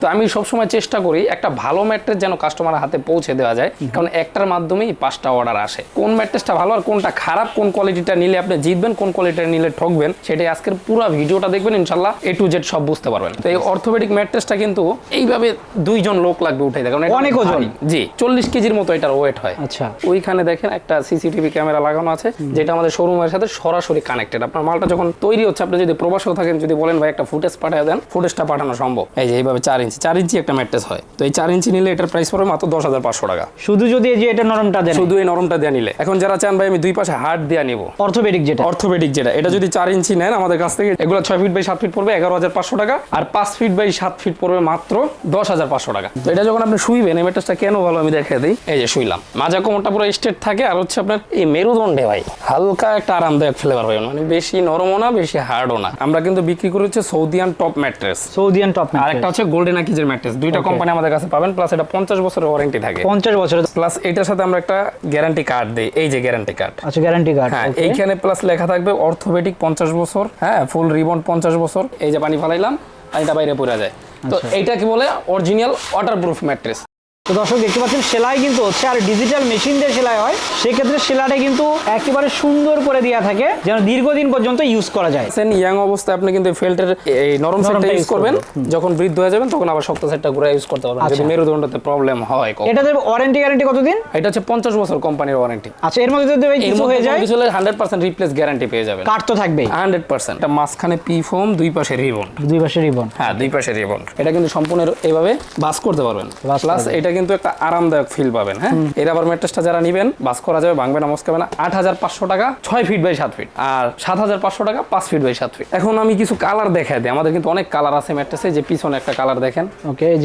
তো আমি সবসময় চেষ্টা করি একটা ভালো ম্যাট্রেস যেন কাস্টমারের হাতে পৌঁছে দেওয়া যায়। কারণ একটার মাধ্যমেই পাঁচটা অর্ডার আসে। কোন ম্যাট্রেসটা ভালো আর কোনটা খারাপ কোন কোয়ালিটিটা নিলে আপনি জিতবেন কোন কোয়ালিটিটা নিলে ঠকবেন সেটাই আজকের পুরো ভিডিওটা দেখবেন ইনশাল্লাহ এ টু জেড সব বুঝতে পারবেন। তো এই অর্থোপেডিক ম্যাট্রেসটা কিন্তু এইভাবে দুইজন লোক লাগবে উঠাই দেখুন অনেক ওজন। জি চল্লিশ কেজির মতো এটার ওয়েট হয়। আচ্ছা। ওইখানে দেখেন একটা সিসিটিভি ক্যামেরা লাগানো আছে যেটা আমাদের শোরুমের সাথে সরাসরি কানেক্টেড আপনার মালটা যখন তৈরি হচ্ছে আপনি যদি প্রবাসও থাকেন যদি বলেন ভাই একটা ফুটেজ পাঠিয়ে দেন। ফুটেজটা পাঠানো সম্ভব। এই যে এইভাবে চার ইঞ্চি চার ইঞ্চি একটা ম্যাট্রেস হয়। তো এই চার ইঞ্চি নিলে এটার প্রাইস পড়বে মাত্র দশ হাজার পাঁচশো টাকা। শুধু যদি এই যে এটা নরমটা দেন। শুধু এই নরমটা দেওয়া নিলে। এখন যারা চান ভাই আমি দুই পাশে হার্ড দেওয়া নিব। অর্থোপেডিক যেটা। অর্থোপেডিক যেটা। এটা যদি চার ইঞ্চি নেন আমাদের কাছ থেকে এগুলো ছয় ফিট বাই সাত ফিট পড়বে এগারো হাজার পাঁচশো টাকা। আর পাঁচ ফিট বাই সাত ফিট পড়বে মাত্র দশ হাজার পাঁচশো টাকা। তো এটা যখন আপনি শুইবেন এই ম্যাট্রেসটা কেন ভালো আমি দেখে দিই। এই যে শুইলাম। মাজা কোমরটা পুরো স্ট্রেট থাকে আর হচ্ছে আপনার এই মেরুদণ্ডে ভাই হালকা একটা আরামদায়ক ফ্লেভার হয়। মানে বেশি নরমও না বেশি হার্ডও না। আমরা কিন্তু বিক্রি করি হচ্ছে সৌদিয়ান টপ ম্যাট্রেস সৌদিয়ান টপ আর একটা হচ্ছে গোল্ডেন আকিজের ম্যাট্রেস। দুইটা কোম্পানি আমাদের কাছে পাবেন প্লাস এটা পঞ্চাশ বছরের ওয়ারেন্টি থাকে। পঞ্চাশ বছরের প্লাস এটার সাথে আমরা একটা গ্যারান্টি কার্ড দিই এই যে গ্যারান্টি কার্ড আচ্ছা গ্যারান্টি কার্ড হ্যাঁ এইখানে প্লাস লেখা থাকবে অর্থোপেডিক পঞ্চাশ বছর হ্যাঁ ফুল রিবন পঞ্চাশ বছর এই যে পানি ফালাইলাম পানিটা বাইরে পড়ে যায়। তো এটা এইটা কি বলে অরিজিনাল ওয়াটারপ্রুফ ম্যাট্রেস তো দর্শক দেখতে পাচ্ছেন সেলাই কিন্তু হচ্ছে আর ডিজিটাল মেশিন দিয়ে সেলাই হয়। সেক্ষেত্রে সেলাইটা কিন্তু একেবারে সুন্দর করে দেওয়া থাকে যেন দীর্ঘদিন পর্যন্ত ইউজ করা যায়। সেন ইয়াং অবস্থায় আপনি কিন্তু ফেল্টের এই নরম সেটটা ইউজ করবেন। যখন বৃদ্ধ হয়ে যাবেন তখন আবার শক্ত সেটটা ঘুরে ইউজ করতে পারবেন। যদি আচ্ছা। মেরুদণ্ডতে প্রবলেম হয় কখনো। এটাতে ওয়ারেন্টি গ্যারান্টি কতদিন? এটা হচ্ছে পঞ্চাশ বছর কোম্পানির ওয়ারেন্টি আচ্ছা এর মধ্যে যদি কিছু হয়ে যায়? কিছু হান্ড্রেড পার্সেন্ট রিপ্লেস গ্যারান্টি পেয়ে যাবেন। কাট তো থাকবেই। হান্ড্রেড পার্সেন্ট এটা মাঝখানে পি ফোম দুই পাশে রিবন দুই পাশে রিবন হ্যাঁ দুই পাশে রিবন এটা কিন্তু সম্পূর্ণ এইভাবে বাস করতে পারবেন। প্লাস এটা কিন্তু একটা আরামদায়ক ফিল পাবেন হ্যাঁ? এর আবার ম্যাট্রেসটা যারা নিবেন বাস করা যাবে ভাঙবে না মস্কাবে না আট হাজার পাঁচশো টাকা ছয় ফিট বাই সাত ফিট আর সাত হাজার পাঁচশো টাকা পাঁচ ফিট বাই সাত ফিট এখন আমি কিছু কালার দেখাই দিই। আমাদের কিন্তু অনেক কালার আছে ম্যাট্রেসে যে পিছনে একটা কালার দেখেন। ওকে এই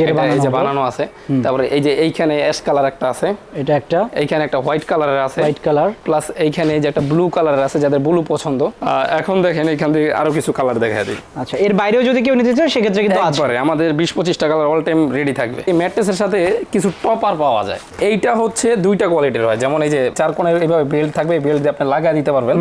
যে বানানো আছে। তারপরে এই যে এইখানে অ্যাশ কালার একটা আছে। এটা একটা। এইখানে একটা হোয়াইট কালারের আছে। হোয়াইট কালার প্লাস এইখানে এই যে একটা ব্লু কালারের আছে যাদের ব্লু পছন্দ। এখন দেখেন এইখান থেকে আরও কিছু কালার দেখা দিই। আচ্ছা এর বাইরেও যদি কেউ নিতে চায় সেক্ষেত্রে কিন্তু আছে। আমাদের বিশ পঁচিশটা কালার অল টাইম রেডি থাকবে। এই ম্যাট্রেসের সাথে কিছু টপার পাওয়া যায়। এইটা হচ্ছে দুইটা কোয়ালিটির হয় যেমন এই যে চার কোণের এইভাবে বেল্ট থাকবে বেল্ট দিয়ে আপনি লাগাই দিতে পারবেন।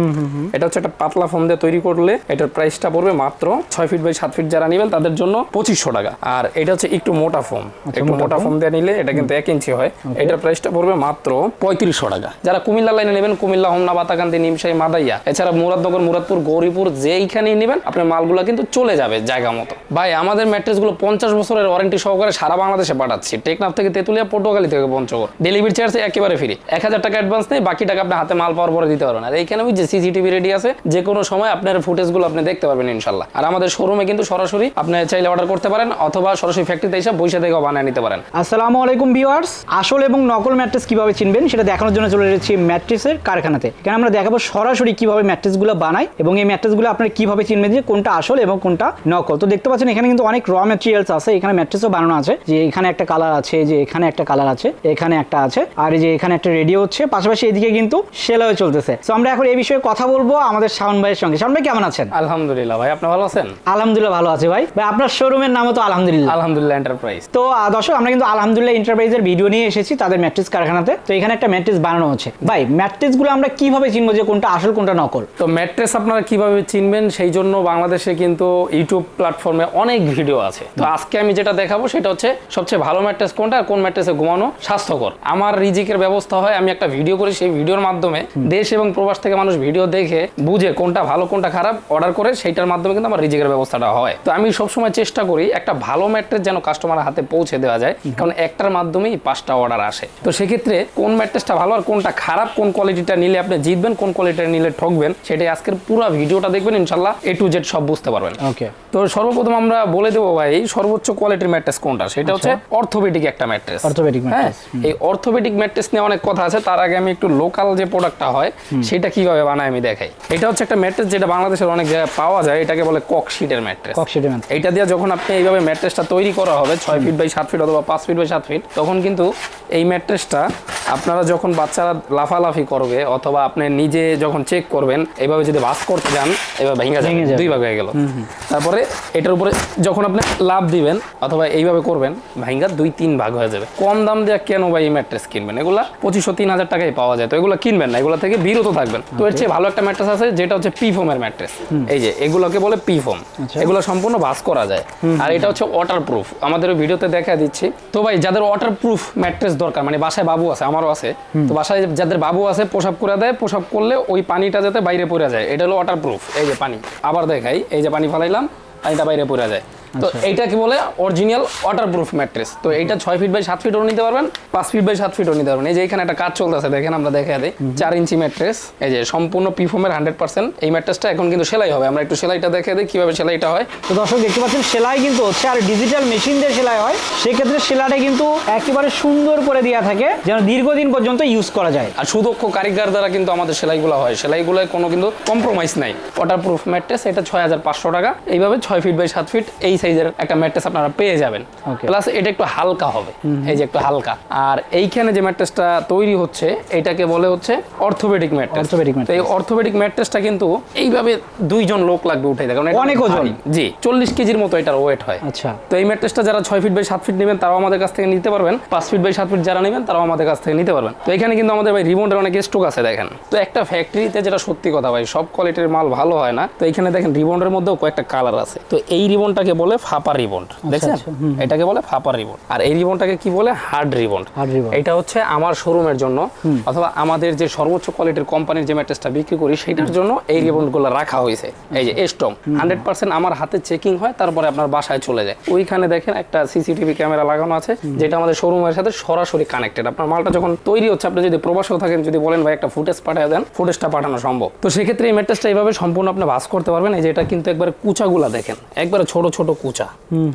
এটা হচ্ছে একটা পাতলা ফোম দিয়ে তৈরি করলে এটার প্রাইসটা পড়বে মাত্র ছয় ফিট বাই সাত ফিট যারা নেবেন তাদের জন্য পঁচিশশো টাকা। আর এটা হচ্ছে একটু মোটা ফোম একটু মোটা ফোম দিয়ে নিলে এটা কিন্তু এক ইঞ্চি হয়। এটার প্রাইসটা পড়বে মাত্র পঁয়ত্রিশশো টাকা। যারা কুমিল্লা লাইনে নেবেন কুমিল্লা হোমনা বাতাকান্দি নিমশাই মাদাইয়া এছাড়া মুরাদনগর মুরাদপুর গৌরীপুর যেইখানেই নেবেন আপনার মালগুলো কিন্তু চলে যাবে জায়গা মতো। ভাই আমাদের ম্যাট্রেসগুলো পঞ্চাশ বছরের ওয়ারেন্টি সহকারে সারা বাংলাদেশে পাঠাচ্ছি। টেকনাফ থেকে তেতুলিয়া পটুয়াখালী থেকে পঞ্চগড়। ডেলিভারি চার্জ একেবারে ফ্রি এক হাজার টাকা অ্যাডভান্স নেই, বাকি টাকা আপনি হাতে মাল পাওয়ার পরে দিতে পারবেন। আর এইখানে যে সিসিটিভি রেডি আছে, যে কোনো সময় আপনার ফুটেজগুলো আপনি দেখতে পারবেন ইনশাল্লাহ। আর আমাদের শোরুমে কিন্তু সরাসরি আপনি চাইলে অর্ডার করতে পারেন, অথবা সরাসরি ফ্যাক্টরিতে এসে বৈশা থেকে বানিয়ে নিতে পারেন। আসসালামু আলাইকুম ভিউয়ার্স আসল এবং নকল ম্যাট্রেস কীভাবে চিনবেন সেটা দেখানোর জন্য চলে এসেছি ম্যাট্রেসের কারখানাতে। কেন আমরা দেখাবো সরাসরি কীভাবে ম্যাট্রেসগুলো বানাই এবং এই ম্যাট্রেসগুলো আপনারা কীভাবে চিনবেন যে কোনটা আসল এবং কোনটা নকল। তো দেখতে পাচ্ছেন এখানে কিন্তু অনেক র ম্যাটেরিয়ালস আছে, এখানে ম্যাট্রেসও বানানো আছে, যে এখানে একটা কালার আছে, যে এখানে একটা কালার আছে এখানে একটা আছে আর এই যে এখানে একটা রেডিও হচ্ছে পাশাপাশি এদিকে কিন্তু সেলাইও চলতেছে। তো আমরা এখন এই বিষয়ে কথা বলব আমাদের শাওন ভাইয়ের সঙ্গে। শাওন ভাই কেমন আছেন? আলহামদুলিল্লাহ ভাই আপনি ভালো আছেন? আলহামদুলিল্লাহ ভালো আছে ভাই। ভাই আপনার শোরুমের নামও তো আলহামদুলিল্লাহ। আলহামদুলিল্লাহ এন্টারপ্রাইজ তো দর্শক আমরা কিন্তু আলহামদুলিল্লাহ এন্টারপ্রাইজের ভিডিও নিয়ে এসেছি তাদের ম্যাট্রিক্স কারখানাতে। তো এখানে একটা ম্যাট্রিক্স বানানো হচ্ছে। ভাই ম্যাট্রিক্সগুলো আমরা কীভাবে চিনবো যে কোনটা আসল কোনটা নকল? তো ম্যাট্রেস আপনারা কীভাবে চিনবেন সেই জন্য বাংলাদেশে কিন্তু ইউটিউব প্ল্যাটফর্মে অনেক ভিডিও আছে। তো আজকে আমি যেটা দেখাবো সেটা হচ্ছে সবচেয়ে ভালো ম্যাট্রেস কোনটা আর কোন ম্যাট্রেসে ঘুমানো স্বাস্থ্যকর। আমার রিজিকের ব্যবস্থা হয় আমি একটা ভিডিও করি সেই ভিডিওর মাধ্যমে দেশ এবং প্রবাস থেকে মানুষ ভিডিও দেখে বুঝে কোনটা ভালো কোনটা খারাপ অর্ডার করে সেইটার মাধ্যমে কিন্তু আমার রিজিকের ব্যবস্থাটা হয়। তো আমি সবসময় চেষ্টা করি একটা ভালো ম্যাট্রেস যেন কাস্টমারের হাতে পৌঁছে দেওয়া যায় কারণ একটার মাধ্যমেই পাঁচটা অর্ডার আসে। তো সেক্ষেত্রে কোন ম্যাট্রেসটা ভালো আর কোনটা খারাপ কোন কোয়ালিটিটা নিলে আপনি জিতবেন কোন কোয়ালিটিটা নিলে ঠকবেন সেটাই আজকের পুরো ভিডিওটা দেখবেন ইনশাল্লাহ এ টু জেড সব বুঝতে পারবেন। ওকে তো সর্বপ্রথম আমরা বলে দেবো ভাই সর্বোচ্চ কোয়ালিটির ম্যাট্রেস কোনটা? সেটা হচ্ছে অর্থোপেডিক একটা ম্যাট্রেস। Orthopedic অর্থোপেডিক ম্যাট্রেস এই অর্থোপেডিক ম্যাট্রেস নিয়ে অনেক কথা আছে তার আগে আমি একটু লোকাল যে প্রোডাক্টটা হয় সেটা কীভাবে বানায় আমি দেখাই। এটা হচ্ছে একটা ম্যাট্রেস যেটা বাংলাদেশের অনেক জায়গায় পাওয়া যায় এটাকে বলে ককশিটের ম্যাট্রেস ককশিটের ম্যাট্রেস এটা দিয়ে যখন আপনি এইভাবে ম্যাট্রেসটা তৈরি করা হবে ছয় ফিট বাই সাত ফিট অথবা পাঁচ ফিট বাই সাত ফিট তখন কিন্তু এই ম্যাট্রেসটা আপনারা যখন বাচ্চারা লাফালাফি করবে অথবা আপনি নিজে যখন চেক করবেন এইভাবে যদি বাস করতে যান এভাবে ভেঙে যাবে দুই ভাগ হয়ে গেল। তারপরে এটার উপরে যখন আপনি লাভ দিবেন অথবা এইভাবে করবেন ভাঙ্গা দুই তিন ভাগ হয়ে যাবে। কম দাম দিয়ে কেন ভাই এই ম্যাট্রেস কিনবেন? এগুলা পঁচিশশো তিন হাজার টাকায় পাওয়া যায়। তো এগুলো কিনবেন না এগুলো থেকে বিরত থাকবেন। তো এর চেয়ে ভালো একটা ম্যাট্রেস আছে যেটা হচ্ছে পি ফোমের ম্যাট্রেস এই যে এগুলোকে বলে পি ফোম। এগুলো সম্পূর্ণ ভাস করা যায়। আর এটা হচ্ছে ওয়াটার প্রুফ আমাদের ভিডিওতে দেখা দিচ্ছি। তো ভাই যাদের ওয়াটার প্রুফ ম্যাট্রেস দরকার মানে বাসায় বাবু আছে আমারও আছে। তো বাসায় যাদের বাবু আছে পোশাক করে দেয় পোশাক করলে ওই পানিটা যাতে বাইরে পড়ে যায়। এটা হলো ওয়াটার প্রুফ এই যে পানি। আবার দেখাই এই যে পানি ফালাইলাম পানিটা বাইরে পড়ে যায়। তো এইটা কি বলে অরিজিনাল ওয়াটার প্রুফ ম্যাট্রেস তো এইটা ছয় ফিট বাই সাত ফিটও নিতে পারবেন পাঁচ ফিট বাই সাত ফিটও নিতে পারবেন। এই যে এখানে একটা কাজ চলতেছে দেখেন আমরা দেখা দিই। চার ইঞ্চি ম্যাট্রেস এই যে সম্পূর্ণ পিফোমের হান্ড্রেড পার্সেন্ট এই ম্যাট্রেসটা এখন কিন্তু সেলাই হবে। আমরা একটু সেলাইটা দেখে দিই কীভাবে সেলাইটা হয়। তো দর্শক দেখতে পাচ্ছেন সেলাই কিন্তু হচ্ছে আর ডিজিটাল মেশিন দিয়ে সেলাই হয়। সেক্ষেত্রে সেলাইটা কিন্তু একেবারে সুন্দর করে দেওয়া থাকে যেন দীর্ঘদিন পর্যন্ত ইউজ করা যায়। আর সুদক্ষ কারিগর দ্বারা কিন্তু আমাদের সেলাইগুলো হয়। সেলাইগুলোয় কোনো কিন্তু কম্প্রোমাইজ নাই। ওয়াটার প্রুফ ম্যাট্রেস এটা ছয় হাজার পাঁচশো টাকা। এইভাবে ছয় ফিট বাই সাত ফিট এই সাইজের একটা ম্যাট্রেস আপনারা পেয়ে যাবেন। প্লাস এটা একটু হালকা হবে। এই যে একটু হালকা। আর এইখানে যে ম্যাট্রেসটা তৈরি হচ্ছে এটাকে বলে হচ্ছে অর্থোপেডিক ম্যাট্রেস Orthopedic তো এই অর্থোপেডিক ম্যাট্রেসটা কিন্তু এইভাবে দুইজন লোক লাগবে উঠাই দেখুন অনেক ওজন। জি চল্লিশ কেজির মতো এটার ওয়েট হয়। আচ্ছা। তো এই ম্যাট্রেসটা যারা ছয় ফিট বাই সাত ফিট নেবেন তারাও আমাদের কাছ থেকে নিতে পারবেন। পাঁচ ফিট বাই সাত ফিট যারা নেবেন তারাও আমাদের কাছ থেকে নিতে পারবেন। তো এখানে কিন্তু আমাদের ভাই রিমোটের অনেক স্টক আছে দেখেন। তো একটা ফ্যাক্টরিতে যেটা সত্যি কথা ভাই সব কোয়ালিটির মাল ভালো হয় না। তো এখানে দেখেন রিবনের মধ্যেও কয়েকটা কালার আছে। তো এই রিবনটাকে বলে ফাপা রিবন দেখছেন? আচ্ছা, এটাকে বলে ফাপা রিবন আর এই রিবনটাকে কি বলে? Hard ribbon Hard ribbon। এটা হচ্ছে আমার শোরুমের জন্য অথবা আমাদের যে সর্বোচ্চ কোয়ালিটির কোম্পানির যে ম্যাট্রেসটা বিক্রি করি সেটার জন্য এই রিবনগুলো রাখা হয়েছে। এই যে স্ট্রং হান্ড্রেড পার্সেন্ট আমার হাতে চেকিং হয় তারপরে আপনার বাসায় চলে যায়। ওইখানে দেখেন একটা সিসিটিভি ক্যামেরা লাগানো আছে যেটা আমাদের শোরুমের সাথে সরাসরি কানেক্টেড আপনার মালটা যখন তৈরি হচ্ছে আপনি যদি প্রবাসেও থাকেন যদি বলেন ভাই একটা ফুটেজ পাঠিয়ে দেন ফুটেজটা পাঠানো সম্ভব। তো সেক্ষেত্রে এই ম্যাট্রেসটা এইভাবে সম্পূর্ণ আপনি ভাস করতে পারবেন। এই যে এটা কিন্তু একবারে কুচাগুলা দেখেন। একবারে ছোট ছোট কুচা।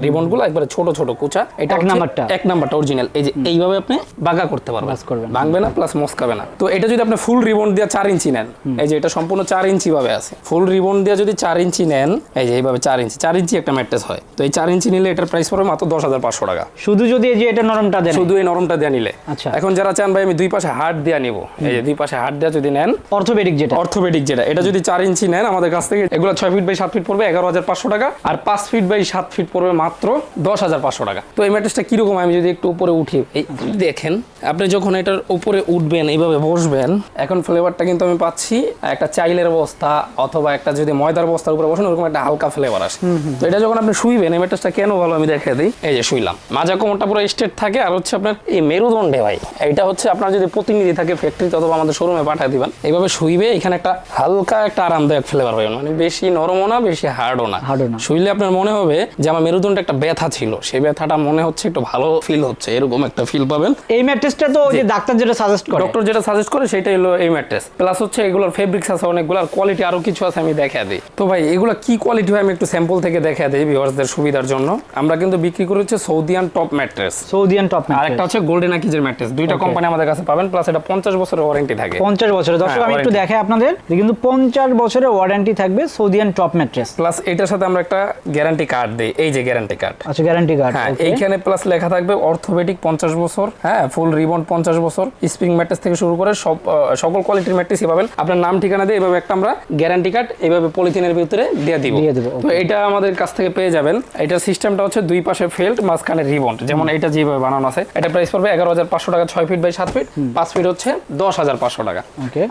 রিবনগুলো একবারে ছোট ছোট কুচা। এটা এক নাম্বারটা। এক নাম্বারটা অরিজিনাল এই যে এইভাবে আপনি বাগা করতে পারবেন। করবেন। ভাঙবে না প্লাস মস্কাবে না। তো এটা যদি আপনি ফুল রিবন দিয়ে চার ইঞ্চি নেন এই যে এটা সম্পূর্ণ চার ইঞ্চি ভাবে আছে। ফুল রিবন দিয়ে যদি চার ইঞ্চি নেন এই যে এইভাবে চার ইঞ্চি। চার ইঞ্চি একটা ম্যাট্রেস হয়। তো এই চার ইঞ্চি নিলে এটার প্রাইস পড়বে মাত্র দশ হাজার পাঁচশো টাকা। শুধু যদি এই যে এটা নরমটা দেন। শুধু এই নরমটা দিয়ে নিলে। আচ্ছা। এখন যারা চান ভাই আমি দুই পাশে হাট দিয়ে নিব। এই যে দুই পাশে হাট দিয়ে যদি নেন অর্থোপেডিক যেটা। অর্থোপেডিক যেটা। এটা যদি চার ইঞ্চি নেন আমাদের কাছ থেকে এগুলো ছয় ফিট বাই সাত ফিট পড়বে এগারো হাজার পাঁচশো টাকা। আর পাঁচ ফিট বাই সাত ফিট পড়বে মাত্র দশ হাজার পাঁচশো টাকা। তো এই ম্যাট্রেসটা কীরকম? আমি যদি একটু উপরে উঠি এই দেখেন আপনি যখন এটার উপরে উঠবেন এইভাবে বসবেন এখন ফ্লেভারটা কিন্তু আমি পাচ্ছি একটা চাইলের বস্তা অথবা একটা যদি ময়দার বস্তার উপরে বসেন ওরকম একটা হালকা ফ্লেভার আসে। তো এটা যখন আপনি শুইবেন এই ম্যাট্রেসটা কেন ভালো আমি দেখে দিই। এই যে শুইলাম। মাজা কোমরটা পুরো স্টেট থাকে আর হচ্ছে আপনার এই মেরুদণ্ডে ভাই এটা হচ্ছে আপনার যদি প্রতিনিধি থাকে ফ্যাক্টরিতে অথবা আমাদের শোরুমে পাঠিয়ে দিবেন এইভাবে শুইবে এখানে একটা হালকা একটা আরামদায়ক ফ্লেভার পাবেন। মানে বেশি নরমও না বেশি হার্ডও না। শুইলে আপনার মনে হবে যে আমার মেরুদণ্ডে একটা ব্যথা ছিল। সেই ব্যথাটা মনে হচ্ছে একটু ভালো ফিল হচ্ছে এরকম একটা ফিল পাবেন। এই ম্যাট্রেসটা তো ওই যে ডাক্তার যেটা সাজেস্ট করে। ডক্টর যেটা সাজেস্ট করে সেটাই হলো এই ম্যাট্রেস। প্লাস হচ্ছে এগুলোর ফেব্রিক্স আছে অনেকগুলো আর কোয়ালিটি আরও কিছু আছে আমি দেখা দিই। তো ভাই এগুলো কি কোয়ালিটি হয় আমি একটু স্যাম্পল থেকে দেখা দিই ভিউয়ার্সদের সুবিধার জন্য। আমরা কিন্তু বিক্রি করি হচ্ছে সৌদিয়ান টপ ম্যাট্রেস। সৌদিয়ান টপ আর একটা হচ্ছে গোল্ডেন আকিজের ম্যাট্রেস। দুইটা কোম্পানি আমাদের কাছে পাবেন প্লাস এটা পঞ্চাশ বছরের ওয়ারেন্টি থাকে। পঞ্চাশ বছরের। দর্শক হ্যাঁ, আমি একটু দেখাই আপনাদের কিন্তু পঞ্চাশ বছরের ওয়ারেন্টি থাকবে সৌদিয়ান টপ ম্যাট্রেস। প্লাস এটার সাথে আমরা একটা গ্যারান্টি কার্ড দিই এই যে গ্যারান্টি কার্ড আচ্ছা গ্যারান্টি কার্ড হ্যাঁ এইখানে প্লাস লেখা থাকবে অর্থোপেডিক পঞ্চাশ বছর হ্যাঁ ফুল রিবন পঞ্চাশ বছর স্প্রিং ম্যাট্রেস থেকে শুরু করে সব সকল কোয়ালিটির ম্যাট্রেসই পাবেন আপনার নাম ঠিকানা দিয়ে এভাবে একটা আমরা গ্যারান্টি কার্ড এইভাবে পলিথিনের ভিতরে দিয়ে দিব। তো এটা আমাদের কাছ থেকে পেয়ে যাবেন। এটার সিস্টেমটা হচ্ছে দুই পাশে ফেল্ট মাঝখানে রিবন যেমন এটা যেভাবে বানানো আছে এটা প্রাইস পড়বে এগারো হাজার পাঁচশো টাকা ছয় ফিট বাই সাত ফিট পাঁচ ফিট হচ্ছে দশ হাজার পাঁচশো টাকা.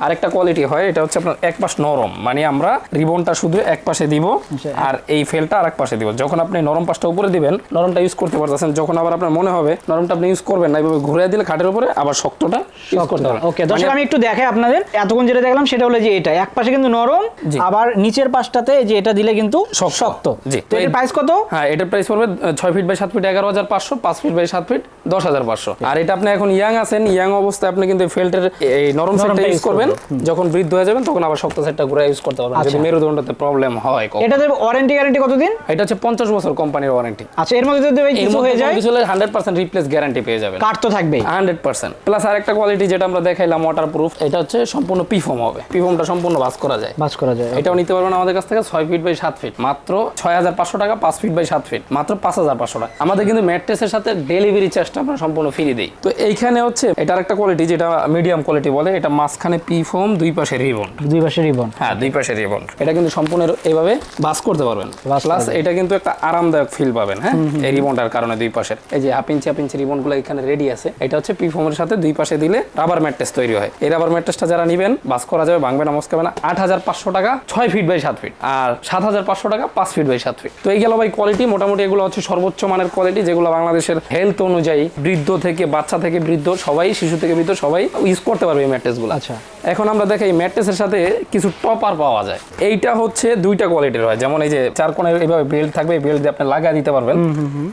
আরেকটা কোয়ালিটি হয় এটা হচ্ছে আপনার এক পাশ নরম মানে আমরা রিবনটা শুধু এক পাশে দিব আচ্ছা। আর এই ফেলটা আরেক পাশে দিব যখন আপনি নরম পাশটা উপরে দিবেন নরমটা ইউজ করতে পারতেছেন। যখন আবার আপনার মনে হবে নরমটা আপনি ইউজ করবেন না এইভাবে ঘুরে দিলে খাটের উপরে আবার শক্তটা ইউজ করতে পারবেন ওকে দর্শক মানে আমি একটু দেখাই আপনাদের। এতক্ষণ যেটা দেখলাম সেটা হলো যে এটা। এক পাশে কিন্তু নরম আবার নিচের পাশটাতে যে এটা দিলে কিন্তু শক্ত। জি। তো এর প্রাইস কত? হ্যাঁ এটার প্রাইস পড়বে আহ, ছয় ফিট বাই সাত ফিট এগারো হাজার পাঁচশো পাঁচ ফিট বাই সাত ফিট দশ হাজার পাঁচশো। আর এটা আপনি এখন ইয়াং আছেন ইয়াং অবস্থায় আপনি কিন্তু ফেল্টের এই নরম সেটটা ইউজ করবেন। যখন বৃদ্ধ হয়ে যাবেন তখন আবার শক্ত সেটটা ঘুরে ইউজ করতে পারবেন। যদি আচ্ছা। মেরুদণ্ডতে প্রবলেম হয়। এটাতে ওয়ারেন্টি গ্যারান্টি কতদিন? এটা হচ্ছে পঞ্চাশ পঞ্চাশ বছর কোম্পানির ওয়ারেন্টি আচ্ছা এর মধ্যে যদি কিছু হয়ে যায় কিছু হলে হান্ড্রেড পার্সেন্ট রিপ্লেস গ্যারান্টি পেয়ে যাবেন। কাঠ তো থাকবেই। হান্ড্রেড পার্সেন্ট প্লাস আরেকটা কোয়ালিটি যেটা আমরা দেখাইলাম ওয়াটার প্রুফ এটা হচ্ছে সম্পূর্ণ পিফোম হবে। পিফোমটা সম্পূর্ণ বাস করা যায়। বাস করা যায় এটাও নিতে পারবেন আমাদের কাছ থেকে ছয় ফিট বাই সাত ফিট মাত্র ছয় হাজার পাঁচশো টাকা পাঁচ ফিট বাই সাত ফিট মাত্র পাঁচ হাজার পাঁচশো টাকা। আমাদের কিন্তু ম্যাট্রেসের সাথে ডেলিভারি চার্জটা আমরা সম্পূর্ণ ফ্রি দিই। তো এইখানে হচ্ছে এটার একটা কোয়ালিটি যেটা মিডিয়াম কোয়ালিটি বলে এটা মাঝখানে পি ফোম দুই পাশে রিবন দুই পাশে রিবন হ্যাঁ দুই পাশে রিবন এটা কিন্তু সম্পূর্ণ এভাবে বাস করতে পারবেন। প্লাস এটা কিন্তু একটা আরামদায়ক ফিল পাবেন হ্যাঁ? এই রিবনটার কারণে দুই পাশের এই যে হাফ ইঞ্চি হাফ ইঞ্চি রিবনগুলো এখানে রেডি আছে। এটা হচ্ছে পি ফোমের সাথে দুই পাশে দিলে রাবার ম্যাট্রেস তৈরি হয়। এই রাবার ম্যাট্রেসটা যারা নেবেন বাস করা যাবে ভাঙবে না মস্কাবে না আট হাজার পাঁচশো টাকা ছয় ফিট বাই সাত ফিট আর সাত হাজার পাঁচশো টাকা পাঁচ ফিট বাই সাত ফিট তো এই গেল ভাই কোয়ালিটি মোটামুটি এগুলো হচ্ছে সর্বোচ্চ মানের কোয়ালিটি যেগুলো বাংলাদেশের হেলথ অনুযায়ী বৃদ্ধ থেকে বাচ্চা থেকে বৃদ্ধ সবাই শিশু থেকে বৃদ্ধ সবাই ইউজ করতে পারবে এই ম্যাট্রেসগুলো আচ্ছা। এখন আমরা দেখাই ম্যাট্রেসের সাথে কিছু টপার পাওয়া যায়। এইটা হচ্ছে দুইটা কোয়ালিটির হয়। যেমন এই যে চার কোণের এইভাবে বেল্ট থাকবে বেল্ট দিয়ে আপনি লাগা দিতে পারবেন।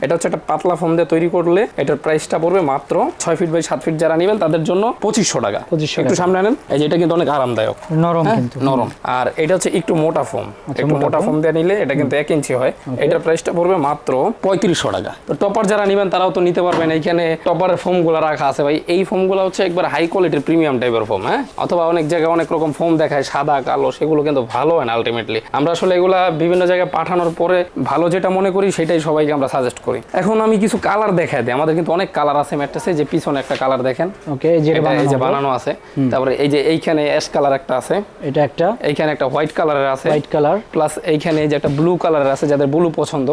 এটা হচ্ছে একটা পাতলা ফোম দিয়ে তৈরি করলে এটার প্রাইসটা পড়বে মাত্র ছয় ফিট বাই সাত ফিট যারা নেবেন তাদের জন্য পঁচিশশো টাকা। একটু সামনে আনেন এই যে এটা কিন্তু অনেক আরামদায়ক। নরম হ্যাঁ, নরম। আর এটা হচ্ছে একটু মোটা ফোম একটু মোটা ফোম দিয়ে নিলে এটা কিন্তু এক ইঞ্চি হয়। এটার প্রাইসটা পড়বে মাত্র পঁয়ত্রিশশো টাকা। তো টপার যারা নেবেন তারাও তো নিতে পারবেন। এইখানে টপারের ফোমগুলো রাখা আছে ভাই। এই ফোমগুলো হচ্ছে একবার হাই কোয়ালিটির প্রিমিয়াম টাইপের ফোম হ্যাঁ? অথবা অনেক জায়গায় অনেক রকম ফোম দেখায় সাদা কালো সেগুলো কিন্তু ভালো হয় না আলটিমেটলি আমরা আসলে এগুলা বিভিন্ন জায়গায় পাঠানোর পরে ভালো যেটা মনে করি সেটাই সবাইকে আমরা সাজেস্ট করি। এখন আমি কিছু কালার দেখাই দিই। আমাদের কিন্তু অনেক কালার আছে ম্যাট্রেসে যে পিছনে একটা কালার দেখেন। ওকে এই যে এটা এই যে বানানো আছে। তারপরে এই যে এইখানে অ্যাশ কালার একটা আছে। এটা একটা এইখানে একটা হোয়াইট কালারের আছে। হোয়াইট কালার প্লাস এইখানে এই যে একটা ব্লু কালারের আছে যাদের ব্লু পছন্দ।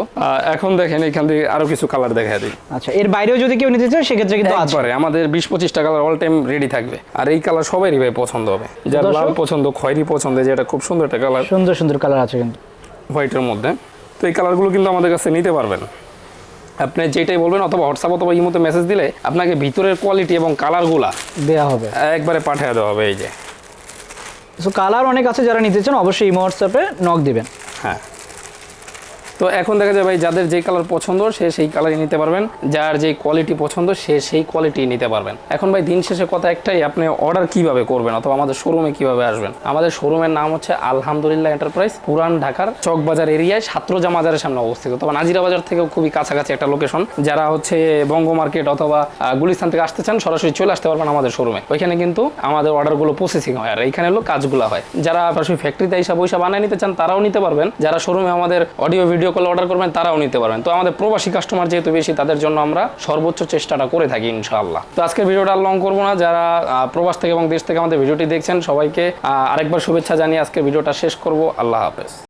এখন দেখেন এখান থেকে আরও কিছু কালার দেখা দিই। আচ্ছা এর বাইরেও যদি কেউ নিতে চায় সেক্ষেত্রে কিন্তু আছে। আমাদের বিশ পঁচিশটা কালার অল টাইম রেডি থাকবে। আর এই কালার সবারই ভাই পছন্দ হবে। যার লাল পছন্দ খয়েরি পছন্দ যেটা খুব সুন্দর একটা কালার সুন্দর সুন্দর কালার আছে কিন্তু। হোয়াইটের মধ্যে। তো এই কালারগুলো কিন্তু আমাদের কাছে নিতে পারবেন। আপনি যেটাই বলবেন অথবা হোয়াটসঅ্যাপ অথবা ইমোতে মেসেজ দিলে আপনাকে ভিতরের কোয়ালিটি এবং কালারগুলা দেওয়া হবে। একবারে পাঠিয়ে দেওয়া হবে এই যে। সো কালার অনেক আছে যারা নিতে চান অবশ্যই ইমো হোয়াটসঅ্যাপে নক দিবেন। হ্যাঁ। তো এখন দেখা যায় ভাই, যাদের যেই কালার পছন্দ, সে সেই কালারই নিতে পারবেন। যার যেই কোয়ালিটি পছন্দ, সে সেই কোয়ালিটি নিতে পারবেন। এখন ভাই, দিন শেষে কথা একটাই, আপনি অর্ডার কীভাবে করবেন অথবা আমাদের শোরুমে কীভাবে আসবেন? আমাদের শোরুমের নাম হচ্ছে আলহামদুলিল্লাহ এন্টারপ্রাইজ পুরান ঢাকার চকবাজার এরিয়ায় ছাত্রজা বাজারের সামনে অবস্থিত। তবে নাজিরা বাজার থেকেও খুবই কাছাকাছি একটা লোকেশন যারা হচ্ছে বঙ্গ মার্কেট অথবা গুলিস্তান থেকে আসতে চান, সরাসরি চলে আসতে পারবেন আমাদের শোরুমে ওইখানে কিন্তু আমাদের অর্ডারগুলো প্রসেসিং হয়, আর এইখানে হলো কাজগুলো হয়। যারা সরাসরি ফ্যাক্টরিতে হিসাব পয়সা বানিয়ে নিতে চান, তারাও নিতে পারবেন। যারা শোরুমে আমাদের অডিও ভিডিও কল অর্ডার করবেন, তারাও নিতে পারবেন। তো আমাদের প্রবাসী কাস্টমার যেহেতু বেশি, তাদের জন্য আমরা সর্বোচ্চ চেষ্টাটা করে থাকি, ইনশাআল্লাহ। তো আজকের ভিডিওটা লং করব না। যারা প্রবাস থেকে এবং দেশ থেকে আমাদের ভিডিওটি দেখছেন, সবাইকে আরেকবার শুভেচ্ছা জানিয়ে আজকের ভিডিওটা শেষ করব। আল্লাহ হাফেজ।